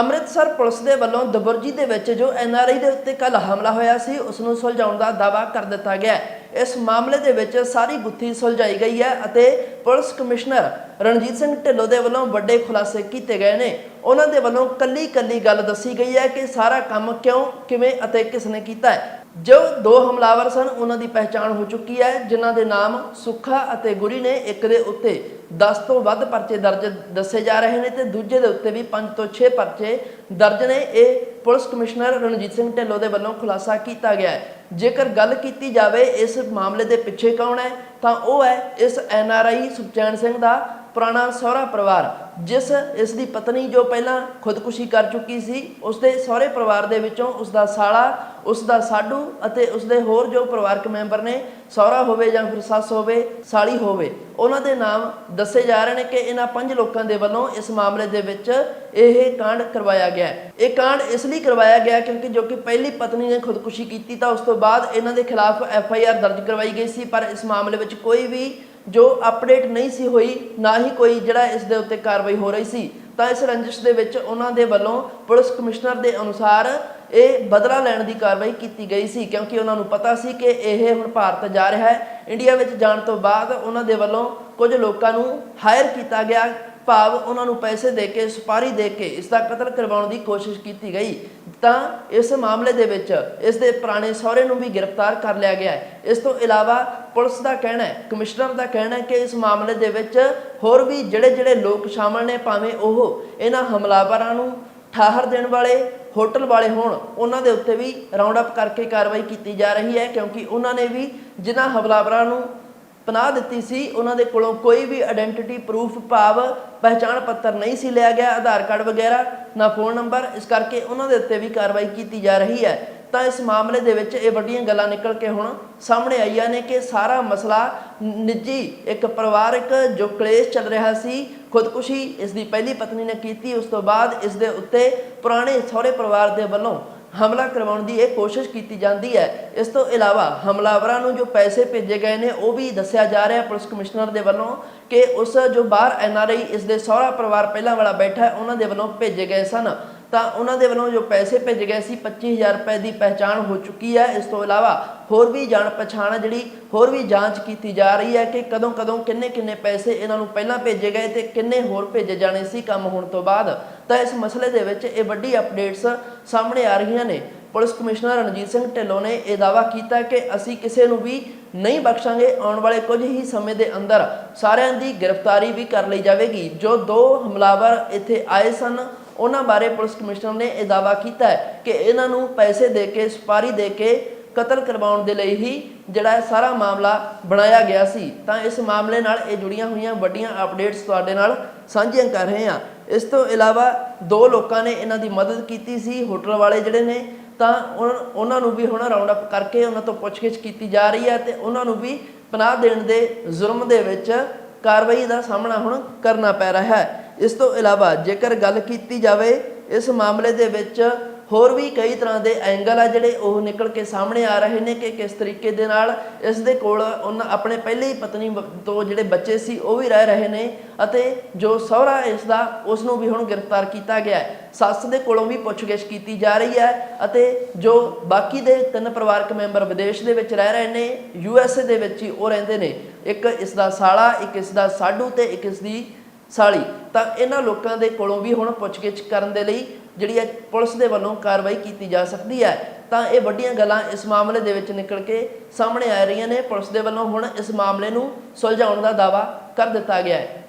Amritsar police ਦੇ ਵੱਲੋਂ ਦਬੁਰਜੀ ਦੇ ਵਿੱਚ ਜੋ ਐਨਆਰਆਈ ਦੇ ਉੱਤੇ ਕੱਲ ਹਮਲਾ ਹੋਇਆ ਸੀ ਉਸ ਨੂੰ ਸੁਲਝਾਉਣ ਦਾ ਦਾਅਵਾ ਕਰ ਦਿੱਤਾ ਗਿਆ ਇਸ ਮਾਮਲੇ ਦੇ ਵਿੱਚ ਸਾਰੀ ਗੁੱਥੀ ਸੁਲਝਾਈ ਗਈ ਹੈ ਅਤੇ ਪੁਲਿਸ ਕਮਿਸ਼ਨਰ ਰਣਜੀਤ ਸਿੰਘ ਢਿੱਲੋਂ ਦੇ ਵੱਲੋਂ ਵੱਡੇ ਖੁਲਾਸੇ ਕੀਤੇ ਗਏ ਨੇ। ਉਹਨਾਂ ਦੇ ਵੱਲੋਂ ਕੱਲੀ ਕੱਲੀ ਗੱਲ ਦੱਸੀ ਗਈ ਹੈ ਕਿ ਸਾਰਾ ਕੰਮ ਕਿਉਂ, ਕਿਵੇਂ ਅਤੇ ਕਿਸ ਨੇ ਕੀਤਾ ਹੈ। ਜੋ ਦੋ ਹਮਲਾਵਰ ਸਨ, ਉਹਨਾਂ ਦੀ ਪਹਿਚਾਣ ਹੋ ਚੁੱਕੀ ਹੈ, ਜਿਨ੍ਹਾਂ ਦੇ ਨਾਮ ਸੁੱਖਾ ਅਤੇ ਗੁਰੀ ਨੇ ਇੱਕ ਦੇ ਉੱਤੇ 10 ਤੋਂ ਵੱਧ ਪਰਚੇ ਦਰਜ ਦੱਸੇ ਜਾ ਰਹੇ ਨੇ ਤੇ ਦੂਜੇ ਦੇ ਉੱਤੇ ਵੀ 5 ਤੋਂ 6 ਪਰਚੇ ਦਰਜ ਨੇ। ਇਹ ਪੁਲਿਸ ਕਮਿਸ਼ਨਰ ਰਣਜੀਤ ਸਿੰਘ ਢਿੱਲੋਂ ਦੇ ਵੱਲੋਂ ਖੁਲਾਸਾ ਕੀਤਾ ਗਿਆ ਹੈ। ਜੇਕਰ ਗੱਲ ਕੀਤੀ ਜਾਵੇ, ਇਸ ਮਾਮਲੇ ਦੇ ਪਿੱਛੇ ਕੌਣ ਹੈ? ਤਾਂ ਉਹ ਹੈ ਇਸ N R I Sukhchain Singh ਦਾ ਪੁਰਾਣਾ ਸਹੁਰਾ ਪਰਿਵਾਰ, ਜਿਸ ਇਸ ਦੀ ਪਤਨੀ ਜੋ ਪਹਿਲਾਂ ਖੁਦਕੁਸ਼ੀ ਕਰ ਚੁੱਕੀ ਸੀ, ਉਸ ਦੇ ਸਹੁਰੇ ਪਰਿਵਾਰ ਦੇ ਵਿੱਚੋਂ ਉਸ ਦਾ ਸਾਲਾ ਉਸ ਦਾ ਸਾਡੂ ਅਤੇ ਉਸ ਦੇ ਹੋਰ ਜੋ ਪਰਿਵਾਰਕ ਮੈਂਬਰ ਨੇ ਸਹੁਰਾ ਹੋਵੇ ਜਾਂ ਫਿਰ ਸੱਸ ਹੋਵੇ, ਸਾਲੀ ਹੋਵੇ, ਉਹਨਾਂ ਦੇ ਨਾਮ ਦੱਸੇ ਜਾ ਰਹੇ ਨੇ ਕਿ ਇਹਨਾਂ ਪੰਜ ਲੋਕਾਂ ਦੇ ਵੱਲੋਂ ਇਸ ਮਾਮਲੇ ਦੇ ਵਿੱਚ ਇਹ ਕਾਂਡ ਕਰਵਾਇਆ ਗਿਆ ਇਹ ਕਾਂਡ ਇਸ ਲਈ ਕਰਵਾਇਆ ਗਿਆ ਕਿਉਂਕਿ ਜੋ ਕਿ ਪਹਿਲੀ ਪਤਨੀ ਨੇ ਖੁਦਕੁਸ਼ੀ ਕੀਤੀ ਤਾਂ ਉਸ ਤੋਂ ਬਾਅਦ ਇਹਨਾਂ ਦੇ ਖਿਲਾਫ ਐਫ ਆਈ ਆਰ ਦਰਜ ਕਰਵਾਈ ਗਈ ਸੀ, ਪਰ ਇਸ ਮਾਮਲੇ ਵਿੱਚ ਕੋਈ ਵੀ ਜੋ ਅਪਡੇਟ ਨਹੀਂ ਸੀ ਹੋਈ, ਨਾ ਹੀ ਕੋਈ ਜਿਹੜਾ ਇਸ ਦੇ ਉੱਤੇ ਕਾਰਵਾਈ ਹੋ ਰਹੀ ਸੀ। ਤਾਂ ਇਸ ਰੰਜਿਸ਼ ਦੇ ਵਿੱਚ ਉਹਨਾਂ ਦੇ ਵੱਲੋਂ ਪੁਲਿਸ ਕਮਿਸ਼ਨਰ ਦੇ ਅਨੁਸਾਰ ਇਹ ਬਦਲਾ ਲੈਣ ਦੀ ਕਾਰਵਾਈ ਕੀਤੀ ਗਈ ਸੀ, ਕਿਉਂਕਿ ਉਹਨਾਂ ਨੂੰ ਪਤਾ ਸੀ ਕਿ ਇਹ ਹੁਣ ਭਾਰਤ ਜਾ ਰਿਹਾ ਹੈ। ਇੰਡੀਆ ਵਿੱਚ ਜਾਣ ਤੋਂ ਬਾਅਦ ਉਹਨਾਂ ਦੇ ਵੱਲੋਂ ਕੁਝ ਲੋਕਾਂ ਨੂੰ ਹਾਇਰ ਕੀਤਾ ਗਿਆ। ਭਾਵ ਉਹਨਾਂ ਨੂੰ ਪੈਸੇ ਦੇ ਕੇ ਸੁਪਾਰੀ ਦੇ ਕੇ ਇਸ ਦਾ ਕਤਲ ਕਰਵਾਉਣ ਦੀ ਕੋਸ਼ਿਸ਼ ਕੀਤੀ ਗਈ। ਤਾਂ ਇਸ ਮਾਮਲੇ ਦੇ ਵਿੱਚ ਇਸ ਦੇ ਪੁਰਾਣੇ ਸਹੁਰੇ ਨੂੰ ਵੀ ਗ੍ਰਿਫਤਾਰ ਕਰ ਲਿਆ ਗਿਆ ਹੈ। ਇਸ ਤੋਂ ਇਲਾਵਾ ਪੁਲਿਸ ਦਾ ਕਹਿਣਾ ਹੈ, ਕਮਿਸ਼ਨਰ ਦਾ ਕਹਿਣਾ ਹੈ ਕਿ ਇਸ ਮਾਮਲੇ ਦੇ ਵਿੱਚ ਹੋਰ ਵੀ ਜਿਹੜੇ ਜਿਹੜੇ ਲੋਕ ਸ਼ਾਮਲ ਨੇ, ਭਾਵੇਂ ਉਹ ਇਹਨਾਂ ਹਮਲਾਵਰਾਂ ਨੂੰ ਠਾਹਰ ਦੇਣ ਵਾਲੇ, ਹੋਟਲ ਵਾਲੇ ਹੋਣ, ਉਹਨਾਂ ਦੇ ਉੱਤੇ ਵੀ ਰਾਉਂਡ ਅਪ ਕਰਕੇ ਕਾਰਵਾਈ ਕੀਤੀ ਜਾ ਰਹੀ ਹੈ, ਕਿਉਂਕਿ ਉਹਨਾਂ ਨੇ ਵੀ ਜਿਨ੍ਹਾਂ ਹਮਲਾਵਰਾਂ ਨੂੰ ਪਨਾਹ ਦਿੱਤੀ ਸੀ, ਉਹਨਾਂ ਦੇ ਕੋਲੋਂ ਕੋਈ ਵੀ ਆਇਡੈਂਟੀਟੀ ਪ੍ਰੂਫ ਭਾਵ ਪਹਿਚਾਣ ਪੱਤਰ ਨਹੀਂ ਸੀ ਲਿਆ ਗਿਆ, ਆਧਾਰ ਕਾਰਡ ਵਗੈਰਾ, ਨਾ ਫੋਨ ਨੰਬਰ ਇਸ ਕਰਕੇ ਉਹਨਾਂ ਦੇ ਉੱਤੇ ਵੀ ਕਾਰਵਾਈ ਕੀਤੀ ਜਾ ਰਹੀ ਹੈ। ਤਾਂ ਇਸ ਮਾਮਲੇ ਦੇ ਵਿੱਚ ਇਹ ਵੱਡੀਆਂ ਗੱਲਾਂ ਨਿਕਲ ਕੇ ਹੁਣ ਸਾਹਮਣੇ ਆਈਆਂ ਨੇ ਕਿ ਸਾਰਾ ਮਸਲਾ ਨਿੱਜੀ ਇੱਕ ਪਰਿਵਾਰਕ ਜੋ ਕਲੇਸ਼ ਚੱਲ ਰਿਹਾ ਸੀ ਖੁਦਕੁਸ਼ੀ ਇਸ ਦੀ ਪਹਿਲੀ ਪਤਨੀ ਨੇ ਕੀਤੀ, ਉਸ ਤੋਂ ਬਾਅਦ ਇਸ ਦੇ ਉੱਤੇ ਪੁਰਾਣੇ ਸਹੁਰੇ ਪਰਿਵਾਰ ਦੇ ਵੱਲੋਂ ਹਮਲਾ ਕਰਵਾਉਣ ਦੀ ਇਹ ਕੋਸ਼ਿਸ਼ ਕੀਤੀ ਜਾਂਦੀ ਹੈ। ਇਸ ਤੋਂ ਇਲਾਵਾ ਹਮਲਾਵਰਾਂ ਨੂੰ ਜੋ ਪੈਸੇ ਭੇਜੇ ਗਏ ਨੇ, ਉਹ ਵੀ ਦੱਸਿਆ ਜਾ ਰਿਹਾ ਪੁਲਿਸ ਕਮਿਸ਼ਨਰ ਦੇ ਵੱਲੋਂ ਕਿ ਉਸ ਜੋ ਬਾਹਰ ਐਨਆਰਆਈ ਇਸ ਦੇ ਸਹੁਰਾ ਪਰਿਵਾਰ ਪਹਿਲਾਂ ਵਾਲਾ ਬੈਠਾ ਹੈ, ਉਹਨਾਂ ਦੇ ਵੱਲੋਂ ਭੇਜੇ ਗਏ ਸਨ। ਤਾਂ ਉਹਨਾਂ ਦੇ ਵੱਲੋਂ ਜੋ ਪੈਸੇ ਭੇਜੇ ਗਏ ਸੀ 25000 ਰੁਪਏ ਦੀ ਪਹਿਚਾਣ ਹੋ ਚੁੱਕੀ ਹੈ। ਇਸ ਤੋਂ ਇਲਾਵਾ ਹੋਰ ਵੀ ਜਾਣ ਪਛਾਣ ਜਿਹੜੀ, ਹੋਰ ਵੀ ਜਾਂਚ ਕੀਤੀ ਜਾ ਰਹੀ ਹੈ ਕਿ ਕਦੋਂ ਕਦੋਂ ਕਿੰਨੇ ਕਿੰਨੇ ਪੈਸੇ ਇਹਨਾਂ ਨੂੰ ਪਹਿਲਾਂ ਭੇਜੇ ਗਏ ਤੇ ਕਿੰਨੇ ਹੋਰ ਭੇਜੇ ਜਾਣੇ ਸੀ ਕੰਮ ਹੋਣ ਤੋਂ ਬਾਅਦ। ਤਾਂ ਇਸ ਮਸਲੇ ਦੇ ਵਿੱਚ ਇਹ ਵੱਡੀ ਅਪਡੇਟਸ ਸਾਹਮਣੇ ਆ ਰਹੀਆਂ ਨੇ। ਪੁਲਿਸ ਕਮਿਸ਼ਨਰ ਰਣਜੀਤ ਸਿੰਘ ਢਿੱਲੋਂ ਨੇ ਇਹ ਦਾਅਵਾ ਕੀਤਾ ਕਿ ਅਸੀਂ ਕਿਸੇ ਨੂੰ ਵੀ ਨਹੀਂ ਬਖਸ਼ਾਂਗੇ, ਆਉਣ ਵਾਲੇ ਕੁਝ ਹੀ ਸਮੇਂ ਦੇ ਅੰਦਰ ਸਾਰਿਆਂ ਦੀ ਗ੍ਰਿਫਤਾਰੀ ਵੀ ਕਰ ਲਈ ਜਾਵੇਗੀ। ਜੋ ਦੋ ਹਮਲਾਵਰ ਇੱਥੇ ਆਏ ਸਨ ਉਹਨਾਂ ਬਾਰੇ ਪੁਲਿਸ ਕਮਿਸ਼ਨਰ ਨੇ ਇਹ ਦਾਅਵਾ ਕੀਤਾ ਹੈ ਕਿ ਇਹਨਾਂ ਨੂੰ ਪੈਸੇ ਦੇ ਕੇ ਸੁਪਾਰੀ ਦੇ ਕੇ ਕਤਲ ਕਰਵਾਉਣ ਦੇ ਲਈ ਹੀ ਜਿਹੜਾ ਇਹ ਸਾਰਾ ਮਾਮਲਾ ਬਣਾਇਆ ਗਿਆ ਸੀ। ਤਾਂ ਇਸ ਮਾਮਲੇ ਨਾਲ ਇਹ ਜੁੜੀਆਂ ਹੋਈਆਂ ਵੱਡੀਆਂ ਅਪਡੇਟਸ ਤੁਹਾਡੇ ਨਾਲ ਸਾਂਝੀਆਂ ਕਰ ਰਹੇ ਹਾਂ। ਇਸ ਤੋਂ ਇਲਾਵਾ ਦੋ ਲੋਕਾਂ ਨੇ ਇਹਨਾਂ ਦੀ ਮਦਦ ਕੀਤੀ ਸੀ, ਹੋਟਲ ਵਾਲੇ ਜਿਹੜੇ ਨੇ, ਤਾਂ ਉਨ- ਉਹਨਾਂ ਨੂੰ ਵੀ ਹੁਣ ਰਾਉਂਡ ਅਪ ਕਰਕੇ ਉਹਨਾਂ ਤੋਂ ਪੁੱਛਗਿੱਛ ਕੀਤੀ ਜਾ ਰਹੀ ਹੈ ਤੇ ਉਹਨਾਂ ਨੂੰ ਵੀ ਪਨਾਹ ਦੇਣ ਦੇ ਜ਼ੁਲਮ ਦੇ ਵਿੱਚ ਕਾਰਵਾਈ ਦਾ ਸਾਹਮਣਾ ਹੁਣ ਕਰਨਾ ਪੈ ਰਿਹਾ ਹੈ। ਇਸ ਤੋਂ ਇਲਾਵਾ ਜੇਕਰ ਗੱਲ ਕੀਤੀ ਜਾਵੇ, ਇਸ ਮਾਮਲੇ ਦੇ ਵਿੱਚ ਹੋਰ ਵੀ ਕਈ ਤਰ੍ਹਾਂ ਦੇ ਐਂਗਲ ਆ ਜਿਹੜੇ ਉਹ ਨਿਕਲ ਕੇ ਸਾਹਮਣੇ ਆ ਰਹੇ ਨੇ ਕਿ ਕਿਸ ਤਰੀਕੇ ਦੇ ਨਾਲ ਇਸ ਦੇ ਕੋਲ ਉਹਨਾਂ ਆਪਣੇ ਪਹਿਲੇ ਹੀ ਪਤਨੀ ਤੋਂ ਜਿਹੜੇ ਬੱਚੇ ਸੀ, ਉਹ ਵੀ ਰਹਿ ਰਹੇ ਨੇ ਅਤੇ ਜੋ ਸਹੁਰਾ ਇਸ ਦਾ, ਉਸ ਨੂੰ ਵੀ ਹੁਣ ਗ੍ਰਿਫਤਾਰ ਕੀਤਾ ਗਿਆ ਹੈ। ਸੱਸ ਦੇ ਕੋਲੋਂ ਵੀ ਪੁੱਛਗਿੱਛ ਕੀਤੀ ਜਾ ਰਹੀ ਹੈ ਅਤੇ ਜੋ ਬਾਕੀ ਦੇ ਤਿੰਨ ਪਰਿਵਾਰਕ ਮੈਂਬਰ ਵਿਦੇਸ਼ ਦੇ ਵਿੱਚ ਰਹਿ ਰਹੇ ਨੇ, ਯੂ ਐਸ ਏ ਦੇ ਵਿੱਚ ਹੀ ਉਹ ਰਹਿੰਦੇ ਨੇ। ਇੱਕ ਇਸ ਦਾ ਸਾਲਾ, ਇੱਕ ਇਸ ਦਾ ਸਾਡੂ ਤੇ ਇੱਕ ਇਸ ਦੀ ਸਾਲੀ। ਤਾਂ ਇਹਨਾਂ ਲੋਕਾਂ ਦੇ ਕੋਲੋਂ ਵੀ ਹੁਣ ਪੁੱਛਗਿੱਛ ਕਰਨ ਦੇ ਲਈ ਜਿਹੜੀ ਹੈ ਪੁਲਿਸ ਦੇ ਵੱਲੋਂ ਕਾਰਵਾਈ ਕੀਤੀ ਜਾ ਸਕਦੀ ਹੈ, ਤਾਂ ਇਹ ਵੱਡੀਆਂ ਗੱਲਾਂ ਇਸ ਮਾਮਲੇ ਦੇ ਵਿੱਚ ਨਿਕਲ ਕੇ ਸਾਹਮਣੇ ਆ ਰਹੀਆਂ ਨੇ। ਪੁਲਿਸ ਦੇ ਵੱਲੋਂ ਹੁਣ ਇਸ ਮਾਮਲੇ ਨੂੰ ਸੁਲਝਾਉਣ ਦਾ ਦਾਅਵਾ ਕਰ ਦਿੱਤਾ ਗਿਆ ਹੈ।